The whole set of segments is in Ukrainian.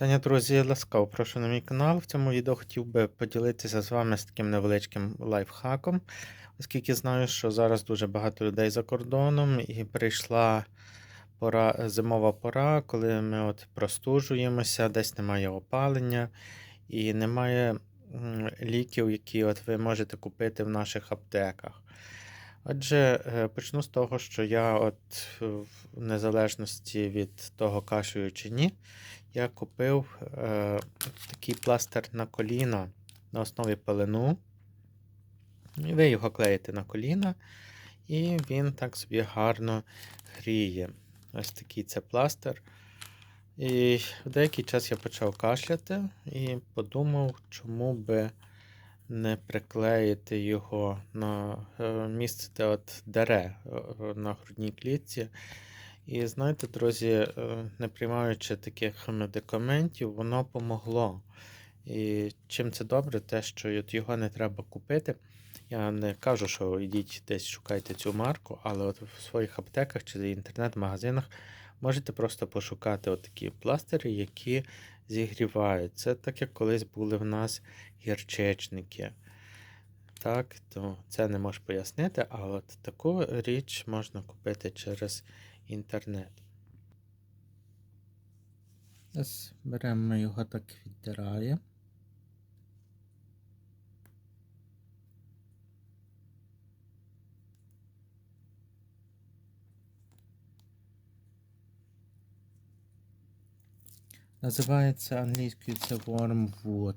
Вітання, друзі, ласкаво прошу на мій канал. В цьому відео хотів би поділитися з вами з таким невеличким лайфхаком, оскільки знаю, що зараз дуже багато людей за кордоном і прийшла пора, зимова пора, коли ми от простужуємося, десь немає опалення і немає ліків, які от ви можете купити в наших аптеках. Отже, е, почну з того, що я, от е, в незалежності від того, кашую чи ні, я купив е, такий пластир на коліно на основі пелену. Ви його клеїте на коліна, і він так собі гарно гріє. Ось такий це пластир. І в деякий час я почав кашляти і подумав, чому би не приклеїти його на е, місце, де от дере е, на грудній клітці. І знаєте, друзі, е, не приймаючи таких медикаментів, воно помогло. І чим це добре, те, що його не треба купити. Я не кажу, що йдіть десь шукайте цю марку, але от в своїх аптеках чи інтернет-магазинах можете просто пошукати от такі пластири, які зігрівають. Це так, як колись були в нас гірчичники. Так, то це не можу пояснити, але от таку річ можна купити через інтернет. Ось беремо його так віддираємо. Називається англійською це Wormwood.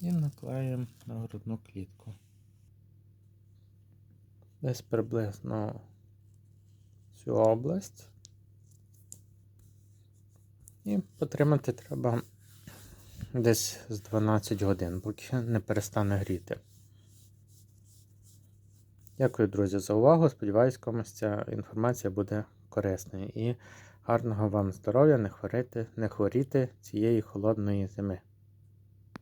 І наклеїмо на грудну клітку. Десь приблизно цю область. І потримати треба десь з 12 годин, поки не перестане гріти. Дякую, друзі, за увагу. Сподіваюсь, комусь ця інформація буде корисною. І гарного вам здоров'я, не хворіти, не хворіти цієї холодної зими.